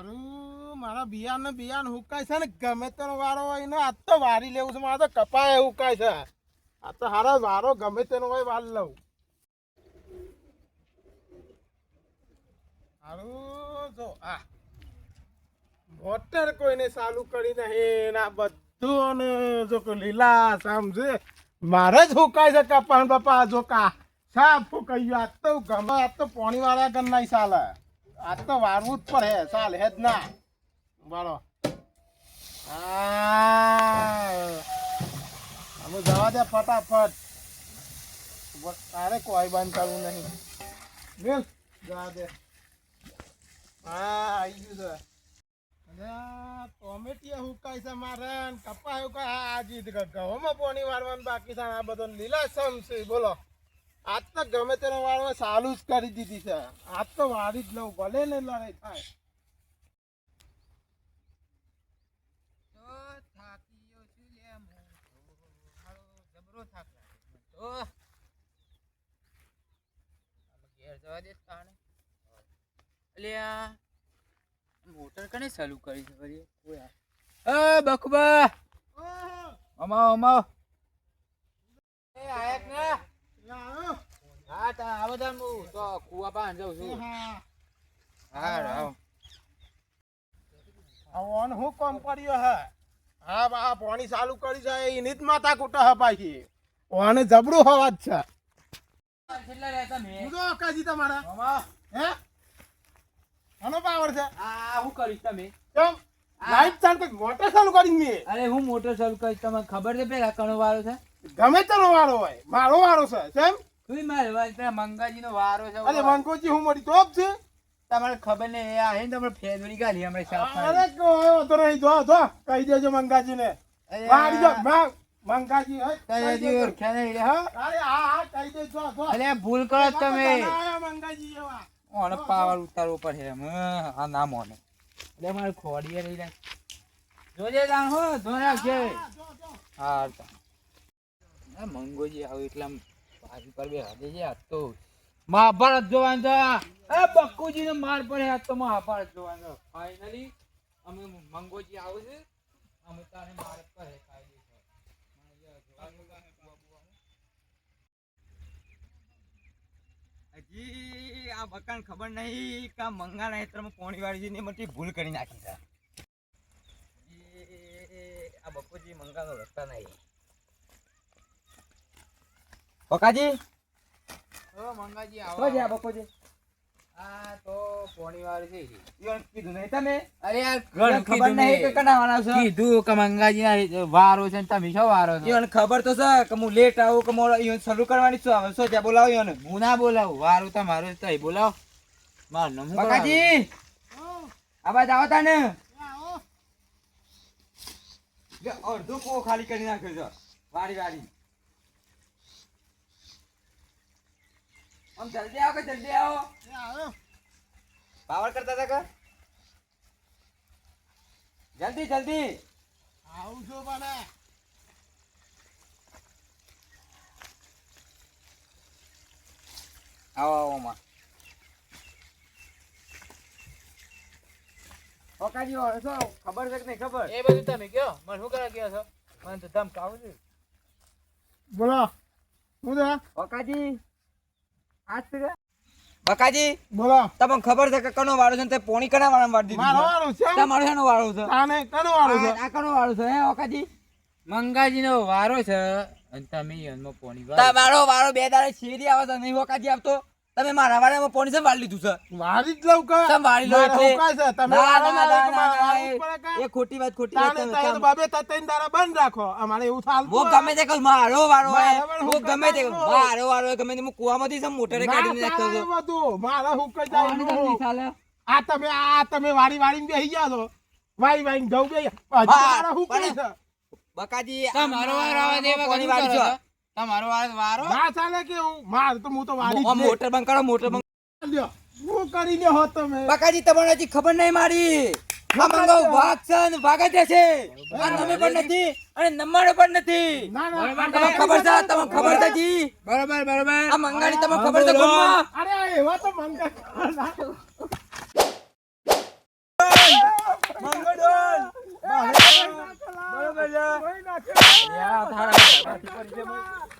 મારું, મારા બિયાન ને બિયાન હુકાય છે ને ગમે તેનો વારો હોય ને આ તો વારી લેવું છે, મારા તો કપાય હુકાય છે. આ તો હારા વારો ગમે તેનો હોય વાર લઉં. હારું, જો, આ. મોટર કોઈને ચાલુ કરી નહીં આ બધું ને જો લીલા સમજે મારે જ હુકાય છે કપાણ બાપા, જો કા સાફ હુકાઈ ગયું આ તો ગમે આ તો પોણી વાળા નહીં ચાલે. આજ તો વારવું જ પડે. ચાલ હે જ ના બોલો અમે જવા દે ફટાફટ. તારે કોઈ બંધ કરવું નહીં. મિલ જવા દે. હા આવી ગયું છે. આ ટોમેટિયા હુકાય છે મારે કપા હુકાય. હા આજી ઘઉંમાં પોણી વાળવાનું બાકી છે. આ બધો લીલાછમ છે. બોલો. આજ તો ગમે તેને વાળવા ચાલુ જ કરી દીધી છે. આજ તો વાળી જ લઉં ભલે ને લડાઈ થાય. તો થાકી ગયો છું લે હું. તો મારો જબરો થાક લાગે મને તો આમ ઘેર જવા દે તાણે અલ્યા મોટર કને ચાલુ કરી છે ફરી કોઈ આ એ બકુબા અમાવ અમાવ એ આયક ને હા તા આવો તા હું તો કુવા પાન જાઉં છું. હા રાવ ઓન હું કોમ કર્યો હે? હા બા પાણી ચાલુ કરી છે એની જ માથા કૂટા હે પાછી. ઓને જબરું હવા છે. કેટલા રહેતા મેં હું કાજી તમારા. અમાવ હે? આનો પાવર છે. આ હું કરીશ તમે? કેમ? લાઈટ ચાલુ કરી મોટર ચાલુ કરી મેં. અરે હું મોટર ચાલુ કરી તમને ખબર છે પેલા કણો વાળો છે? ગમે તેનો વાળો હોય મારો વાળો છે કેમ? તું મારે મંગાજી નો વારો છે અરે વંકોજી હું મારી તોપ છે? તમારે ખબર નહીં આ હે ને તમે ફેરવડી ગાલી હમણાં સાફ અરે કોઈ તો નહીં જો જો કહી દેજો મંગાજી ને વાળી જો માં- મંગાજી હે, કહી દેજો. અરે હા હા કહી દેજો જો. અરે ભૂલ કરો તમે. મંગાજી એવા. ઓને પાવર ઉતારવો પડે એમ. આ ના મોને એટલે મારે ખોડીએ રહી જાય જોજે જાણ હો ધોન છે. હા, મંગોજી આવું એટલે આમ પર બે હદે છે તો મહાભારત જોવાનું છે. એ બક્કુજી ને માર પડે, આ તો મહાભારત જોવાનું છે. અમે મંગોજી આવું અમે તારે માર પડે આ બકાન ખબર નહીં કે મંગા નહીં તમે પોણી વાળી ને મોટી ભૂલ કરી નાખી છે. આ બપોજી મંગાનો રસ્તા નહીં. બકાજી ઓ મંગાજી આવો. શું છે આ તો પોણી વાળી છે કીધું નહીં તમે? અરે યાર ખબર નહીં કે કનાવાના છો? કીધું કે મંગાજી ના વારો છે ને તમે શું વારો છો? ઈવન ખબર તો છે કે હું લેટ આવું કે મોડો ઈવન શરૂ કરવાની છું. હવે શું ત્યાં બોલાવો ઈવન હું ના બોલાવું. વારું તમારું તઈ બોલાવો. મારું નામ શું બકાજી આ બાજુ આવો તાને. આવો. અડધો કૂવો ખાલી કરી નાખ્યો છે. વારી વારી. આમ જલ્દી આવો કે જલ્દી આવો? પાવર કરતા હતા કે? જલ્દી જલ્દી. આવું છું પણ આવો આવો માં બકાજી હવે શું ખબર છે કે નહીં ખબર? એ બધું તમે કયો મને શું કરવા કયો છો? મને તો ધમકાવું છું. બોલો. શું છે? બકાજી બોલો. તમને ખબર છે કે કનો વાળો છે ને તે પોણી કના વાળા વાળી દીધું મારો છે? વાળો છે તમારો વાળો છે? તાને કનો વાળો છે? આ કનો વાળો છે હે ઓકાજી મંગાજી નો વારો છે અને તમે એનો પોણી વાળો. તમારો વાળો બે દાડે છીરી આવે તો નહીં ઓકાજી આપતો તમે મારા વાળામાં પોણી છે વાળી લીધું છે. વાળી જ લઉં કા? તમે વાળી લો એટલે. તમે? એ ખોટી વાત ખોટી વાત તમે તારે તો બાબે તા ત્રણ દાડા બંધ રાખો. અમારે એવું ચાલતું હું ગમે તે કહું મારો વાળો હોય. હું ગમે તે મારો વાળો હોય ગમે તે હું કુવામાંથી સમ મોટરે કાઢી કાઢીને નાખતો છું. બધું. મારા મારે હુકાઈ જાય? આ તમે આ તમે વાળી વાળીને બેહી ગયા છો. વાઈ વાઈ જવું બે હજી હા, મારે હુકાય છે. બકાજી મારો તમારો વારો આવે દેવા ઘણી વાળી છો? તમારો વાળ વારો? ના ચાલે કે હું માર તો હું તો વાળી જ મોટર બંધ કરો મોટર બંધ લ્યો. હું કરી લ્યો હો તમે. બકાજી તમારે હજી ખબર નહીં મારી. મંગો ભાગ છે ને છે આ તમે પણ નથી અને નમ્માડો પણ નથી. ખબર છે તમને ખબર છે બરાબર બરાબર. આ મંગાણી તમને ખબર આવે છે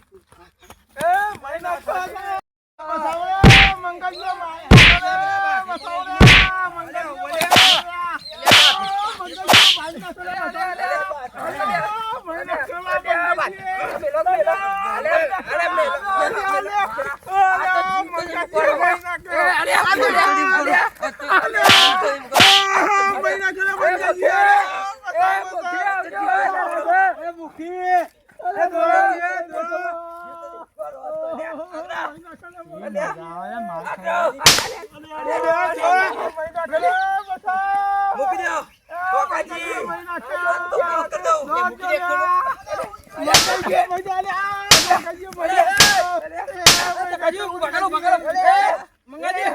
કાકાજી, ઊભા કરો, ઊભા કરો. એ, મંગાજી.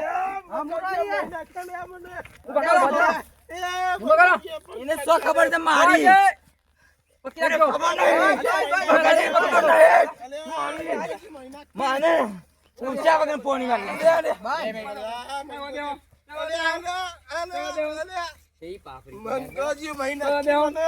એને શું ખબર છે મારી? એને ખબર નહીં. કાકાજી, માને. પૂછ્યા વગર પોણી વાળી મંગાજી ભાઈ નાખ્યો મને.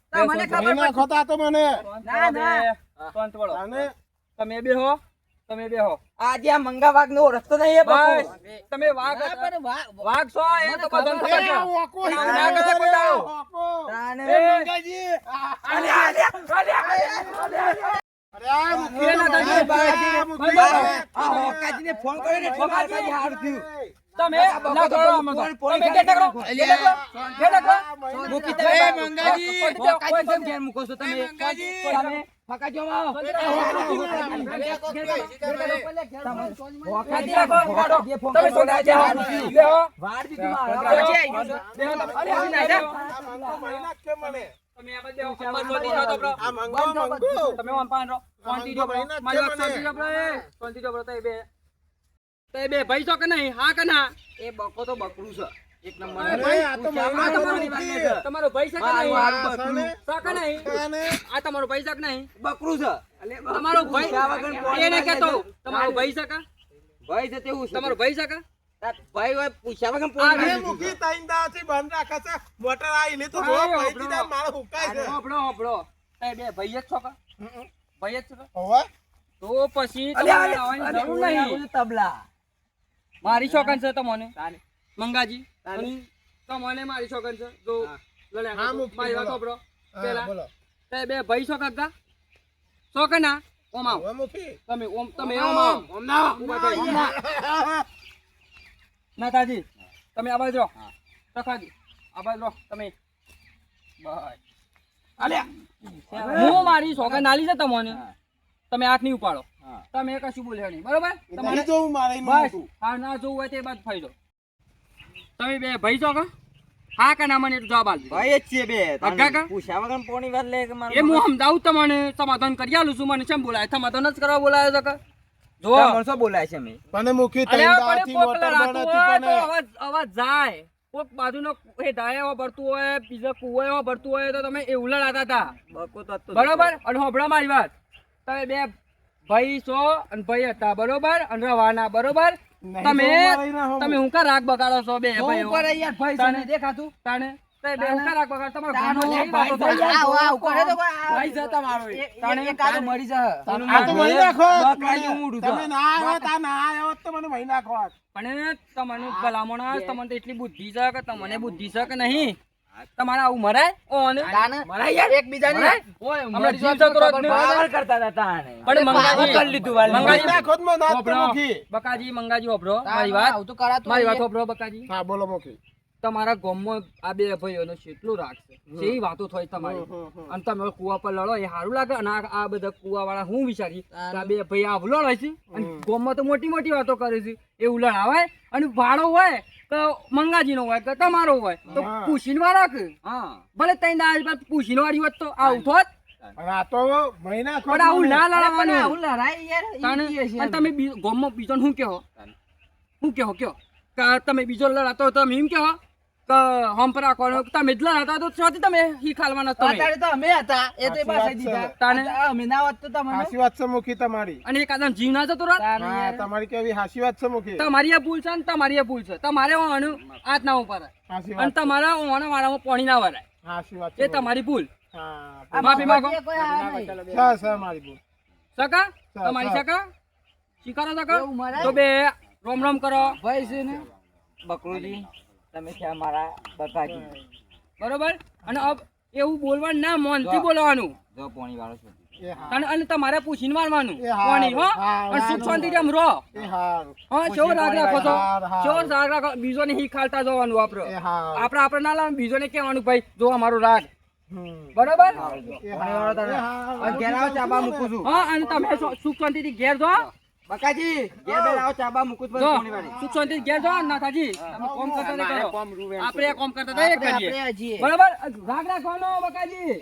કે તમે મંગવું તો લેવાની કે તમે બે હો તમે બે હો આ મંગા વાઘ નો રસ્તો નહીં એ બસ તમે વાઘ વાઘ છો એ તો બધાને ખબર છે ના કદે કોઈ તાને અલ્યા, અલ્યા, અલ્યા. આ હોકાજીને ફોન કરીને ઠોકાર કરી હારું થયું. તમે ના કરો આમાં તો. તમે કે ટકરો? કે ટકરો? કે ટકરો? મૂકી તમે એ બાજુ. મંગાજી. હોકાજી કેમ ઘેર મૂકો છો તમે? તમે તમે તમે. તો આમ પાન રહો. શાંતિ જો બ્રો. મારી વાત શાંતિ જો બ્રો. એ, જો બ્રો. તઈ બે બે ભાઈ છો કે નહીં? હા કે ના? એ બકો તો બકરું છે. એક નંબર આ તો તમારો ભાઈ છે. તમારો ભાઈ છે કે નહીં? આ બકરું. છે કે નહીં? આ તમારો ભાઈ છે કે નહીં? બકરું છે. તમારો ભાઈ? એને કહેતો તમારો ભાઈ છે કે? ભાઈ છે તેવું તમારો ભાઈ છે કે? ભાઈ હોય પૂછ્યા વગર અરે મુખી તઈન દાથી બંધ રાખે છે. મોટર આઈને તો જો પૈકી દે, મારો હુકાય છે. હોબળો હોબળો તે બે ભાઈ જ છો કે? ભાઈ જ છો હોવે? તો પછી તમારે આવવાની જરૂર નહીં. તબલા. મારી શોખન છે તમને. મંગાજી. તમને મારી શોખન છે. જો મારી વાત. પેલા તે બે ભાઈ કાકા છો કે ના ઓમ આવો. તમે ઓમ તમે ઓમ આવો. ઓમ ના. નાથાજી તમે આવાજ રહો. તખાજી આવાજ રહો. તમે. બસ. અલ્યા હું. મારી શોખન આલી છે તમને. તમે હાથ નહીં ઉપાડો. તમે કશું બોલ્યો નહીં. બરોબર? તમારે જોવું મારે બસ. હા ના જોવું હોય તે બાદ ફાયદો. તમે બે ભાઈ છો કા? હા કે ના મને જવાબ આલજો ભાઈ જ છે બે. અગા કા? પૂછ્યા વગર પોણી વાત લે કે મારે એ હું સમજાવું તમને સમાધાન કરી આલું છું? મને કેમ બોલાય? સમાધાન જ કરવા બોલાયો છો કા? જો માણસો બોલાય છે મે? મુખી પણ દાથી કોક મોટર બનાતી પણ અવાજ અવાજ જાય. કોક બાજુનો એ ડાયા ભરતું હોય બીજા કુવાયો ભરતું હોય તો તમે એવું લડાતા હતા. બકો તો બરાબર? અને હોભળો મારી વાત. તમે બે ભાઈ છો અને ભાઈ હતા બરોબર અને રવાના બરોબર તમે. તમે હું કા રાગ બગાડો છો બે ભાઈઓ યાર ભાઈ તાને? દેખાતું તાને તે બે હું કા રાગ બગાડો તમારો તાનો ઘરનો ભાઈ ભાઈ ભાઈ ભાઈ આવો, આવો, કરે તો ભાઈ છે તમારો એ. તાને મરી જા આ તો મહી નાખો. બકરા જેવું મોઢું છે. તમે ના આવ્યા તા ના આવ્યા તો મને મહી નાખો પણ તમને ભલામણ તમને એટલી બુદ્ધિ છે કે તમને બુદ્ધિ છે કે નહીં તમારે આવું મરાય ઓને મરાય યાર. એકબીજાની? ઓય હમણાં જીવ જતો કરતા હતા તાણે. પણ મંગાજી- કર લીધું વાલી. મંગાજી- ના ખોદમાં તો મુખી બકાજી મંગાજી હોભળો મારી વાત? આવું તો કરાતું મારી વાત નહીં. બકાજી? હા બોલો મુખી. તમારા ગામમાં આ બે ભાઈઓનો કેટલું રાખશે જેવી વાતો થઈ તમારી. અને તમે કુવા પર લડો એ સારું લાગે? અને આ બધા કુવા વાળા હું વિચારી આ બે ભાઈ આ લડે છે? અને ગોમ ગામમાં તો મોટી મોટી વાતો કરે છે. એવું લડાવાય અને ભાડો હોય. તો મંગાજીનો હોય કે તમારો હોય તો. પૂછીને વાળા કે હા. ભલે તઈ ના પૂછીને વાળી હોત તો આવું થોત. તમે બીજો શું કહો? શું કેહો કયો તમે બીજો લડાતો તો તમે એમ કહો? કે હમ પર તમે જ લડાતા તો શોથી તમે? ઈ ખાલવાના તમે? અત્યારે તો અમે હતા. એ તો પાસે દીધા. તાને? અમે ના હોત તો તમને. હાસી વાત છે તમારી. અને એક આદમ જીવ ના જતો રાત? હા તમારી કેવી હાસી વાત છે તમારી એ ભૂલ છે ને તમારી ભૂલ છે. ના ઉપર. અને તમારા ઓના વાળામાં પાણી ના વરાય. હાસી વાત એ તમારી ભૂલ. હા માફી માંગો. આ મારી ભૂલ. સકા? તમારી. સકા? સ્વીકારો સકા? તો બે રોમ રોમ કરો. ભાઈ છે ને? બકરુજી. તમે છે મારા બકાજી. બરોબર? અને એવું બોલવાનું ના મનથી બોલવાનું. જો પોણી વાળો છે. અને અને તમારે પૂછીને મારવાનું એ કોની હો? અને સુખ શાંતિ કેમ રો હા. ચોર રાગ રાખો છો. હારું. રાગ રાખો. બીજોને હી ખાલતા જવાનું આપણે આપડે આપડે આપણે લાવ બીજો ને બીજોને કહેવાનું ભાઈ જો અમારો રાગ. બરોબર? એ હારું. એ હારું. આ ઘેર આવો ચાબા મૂકું છું. હા અને તમે સુખ શાંતિ થી ઘેર જો. બકાજી ઘેર બે આવો ચાબા મૂકું છું જો વાળી. સુખ શાંતિથી ઘેર જો નાથાજી તમે કોમ કરતા કરો. આપણે કોમ કરતા કરીએ. બરાબર? ઘાઘરા કોનો બકાજી.